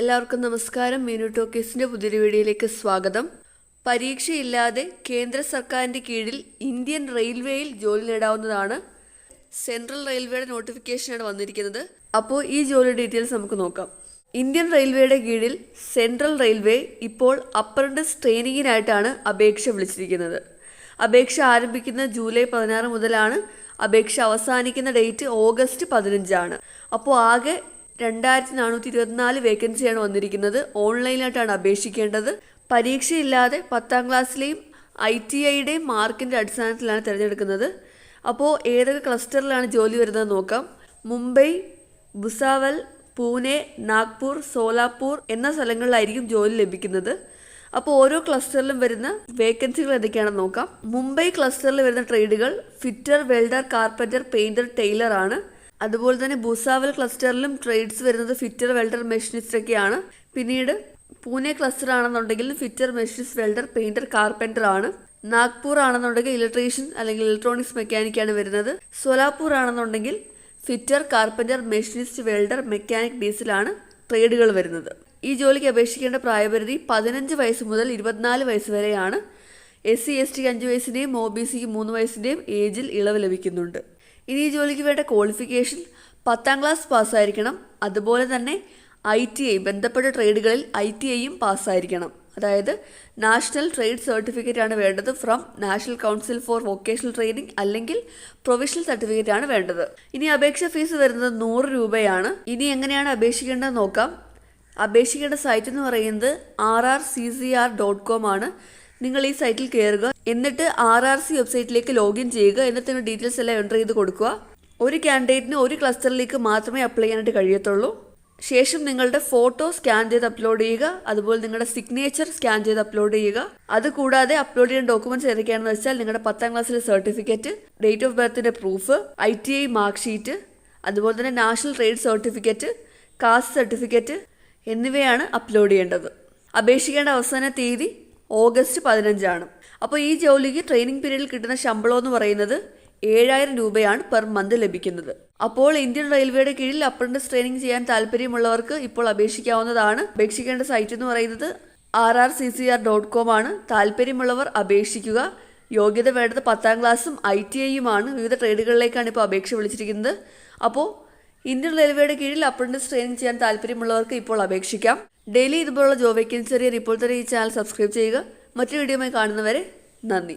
എല്ലാവർക്കും നമസ്കാരം. മീനു ടോക്കീസിന്റെ പുതിയൊരു വീഡിയോയിലേക്ക് സ്വാഗതം. പരീക്ഷയില്ലാതെ കേന്ദ്ര സർക്കാരിന്റെ കീഴിൽ ഇന്ത്യൻ റെയിൽവേയിൽ ജോലി നേടാവുന്നതാണ് സെൻട്രൽ റെയിൽവേയുടെ നോട്ടിഫിക്കേഷനാണ് വന്നിരിക്കുന്നത്. അപ്പോൾ ഈ ജോലി ഡീറ്റെയിൽസ് നമുക്ക് നോക്കാം. ഇന്ത്യൻ റെയിൽവേയുടെ കീഴിൽ സെൻട്രൽ റെയിൽവേ ഇപ്പോൾ അപ്രന്റിസ് ട്രെയിനിങ്ങിനായിട്ടാണ് അപേക്ഷ വിളിച്ചിരിക്കുന്നത്. അപേക്ഷ ആരംഭിക്കുന്ന ജൂലൈ പതിനാറ് മുതലാണ് അപേക്ഷ അവസാനിക്കുന്ന ഡേറ്റ് ഓഗസ്റ്റ് പതിനഞ്ചാണ്. അപ്പോൾ ആകെ രണ്ടായിരത്തി നാനൂറ്റി ഇരുപത്തിനാല് വേക്കൻസിയാണ് വന്നിരിക്കുന്നത്. ഓൺലൈനായിട്ടാണ് അപേക്ഷിക്കേണ്ടത്. പരീക്ഷയില്ലാതെ പത്താം ക്ലാസ്സിലെയും ഐ ടി ഐയുടെയും മാർക്കിന്റെ അടിസ്ഥാനത്തിലാണ് തിരഞ്ഞെടുക്കുന്നത്. അപ്പോൾ ഏതൊക്കെ ക്ലസ്റ്ററിലാണ് ജോലി വരുന്നത് നോക്കാം. മുംബൈ ഭുസാവൽ പൂനെ നാഗ്പൂർ സോലാപൂർ എന്ന സ്ഥലങ്ങളിലായിരിക്കും ജോലി ലഭിക്കുന്നത്. അപ്പോൾ ഓരോ ക്ലസ്റ്ററിലും വരുന്ന വേക്കൻസികൾ എന്തൊക്കെയാണെന്ന് നോക്കാം. മുംബൈ ക്ലസ്റ്ററിൽ വരുന്ന ട്രേഡുകൾ fitter welder carpenter painter tailor ആണ്. അതുപോലെ തന്നെ ഭൂസാവൽ ക്ലസ്റ്ററിലും ട്രേഡ്സ് വരുന്നത് ഫിറ്റർ വെൽഡർ മെഷീനിസ്റ്റ് ഒക്കെയാണ്. പിന്നീട് പൂനെ ക്ലസ്റ്റർ ആണെന്നുണ്ടെങ്കിൽ fitter machinist welder painter carpenter ആണ്. നാഗ്പൂർ ആണെന്നുണ്ടെങ്കിൽ ഇലക്ട്രീഷ്യൻ അല്ലെങ്കിൽ ഇലക്ട്രോണിക്സ് മെക്കാനിക് ആണ് വരുന്നത്. സോലാപൂർ ആണെന്നുണ്ടെങ്കിൽ fitter carpenter machinist welder mechanic ഡീസലാണ് ട്രേഡുകൾ വരുന്നത്. ഈ ജോലിക്ക് അപേക്ഷിക്കേണ്ട പ്രായപരിധി പതിനഞ്ച് വയസ്സ് മുതൽ ഇരുപത്തിനാല് വയസ്സ് വരെയാണ്. എസ് സി എസ് ടി അഞ്ച് വയസ്സിന്റെയും ഒ ബി സിക്ക് മൂന്ന് വയസ്സിന്റെയും ഏജിൽ ഇളവ് ലഭിക്കുന്നുണ്ട്. ഇനി ഈ ജോലിക്ക് വേണ്ട ക്വാളിഫിക്കേഷൻ പത്താം ക്ലാസ് പാസ്സായിരിക്കണം അതുപോലെ തന്നെ ഐ ടി ഐ ബന്ധപ്പെട്ട ട്രേഡുകളിൽ ഐ ടി ഐയും പാസ്സായിരിക്കണം അതായത് നാഷണൽ ട്രേഡ് സർട്ടിഫിക്കറ്റ് ആണ് വേണ്ടത് from National Council for Vocational Training അല്ലെങ്കിൽ പ്രൊവിഷണൽ സർട്ടിഫിക്കറ്റ് ആണ് വേണ്ടത്. ഇനി അപേക്ഷ ഫീസ് വരുന്നത് നൂറ് രൂപയാണ്. ഇനി എങ്ങനെയാണ് അപേക്ഷിക്കേണ്ടതെന്ന് നോക്കാം. അപേക്ഷിക്കേണ്ട സൈറ്റ് എന്ന് പറയുന്നത് R R C C R dot com ആണ്. നിങ്ങൾ ഈ സൈറ്റിൽ കയറുക എന്നിട്ട് ആർ വെബ്സൈറ്റിലേക്ക് ലോഗിൻ ചെയ്യുക എന്നിട്ട് ഡീറ്റെയിൽസ് എല്ലാം എന്റർ ചെയ്ത് കൊടുക്കുക. ഒരു കാൻഡിഡേറ്റിന് ഒരു ക്ലസ്റ്ററിലേക്ക് മാത്രമേ അപ്ലൈ ചെയ്യാനായിട്ട് കഴിയത്തുള്ളൂ. ശേഷം നിങ്ങളുടെ ഫോട്ടോ സ്കാൻ ചെയ്ത് അപ്ലോഡ് ചെയ്യുക അതുപോലെ നിങ്ങളുടെ സിഗ്നേച്ചർ സ്കാൻ ചെയ്ത് അപ്ലോഡ് ചെയ്യുക. അതുകൂടാതെ അപ്ലോഡ് ചെയ്യുന്ന ഡോക്യുമെന്റ്സ് ഏതൊക്കെയാണെന്ന് വെച്ചാൽ നിങ്ങളുടെ പത്താം ക്ലാസ്സിലെ certificate date of ബർത്തിന്റെ proof I T I mark sheet അതുപോലെ തന്നെ national trade certificate caste certificate എന്നിവയാണ് അപ്ലോഡ് ചെയ്യേണ്ടത്. അപേക്ഷിക്കേണ്ട അവസാന തീയതി ഓഗസ്റ്റ് പതിനഞ്ചാണ്. അപ്പോൾ ഈ ജോലിക്ക് ട്രെയിനിങ് പീരീഡിൽ കിട്ടുന്ന ശമ്പളം എന്ന് പറയുന്നത് ഏഴായിരം രൂപയാണ് പെർ മന്ത് ലഭിക്കുന്നത്. അപ്പോൾ ഇന്ത്യൻ റെയിൽവേയുടെ കീഴിൽ അപ്രന്റിസ് ട്രെയിനിങ് ചെയ്യാൻ താല്പര്യമുള്ളവർക്ക് ഇപ്പോൾ അപേക്ഷിക്കാവുന്നതാണ്. അപേക്ഷിക്കേണ്ട സൈറ്റ് എന്ന് പറയുന്നത് R R C C R dot com ആണ്. താല്പര്യമുള്ളവർ അപേക്ഷിക്കുക. യോഗ്യത വേണ്ടത് പത്താം ക്ലാസ്സും ഐ ടി ഐയുമാണ് വിവിധ ട്രേഡുകളിലേക്കാണ് ഇപ്പോൾ അപേക്ഷ വിളിച്ചിരിക്കുന്നത്. അപ്പോൾ ഇന്ത്യൻ റെയിൽവേയുടെ കീഴിൽ അപ്രന്റീസ് ട്രെയിനിങ് ചെയ്യാൻ താല്പര്യമുള്ളവർക്ക് ഇപ്പോൾ അപേക്ഷിക്കാം. ഡെയിലി ഇതുപോലുള്ള ജോബ് വേക്കൻസി അറിയാൻ ഇപ്പോൾ തന്നെ ഈ ചാനൽ സബ്സ്ക്രൈബ് ചെയ്യുക. മറ്റൊരു വീഡിയോയുമായി കാണുന്നവരെ നന്ദി.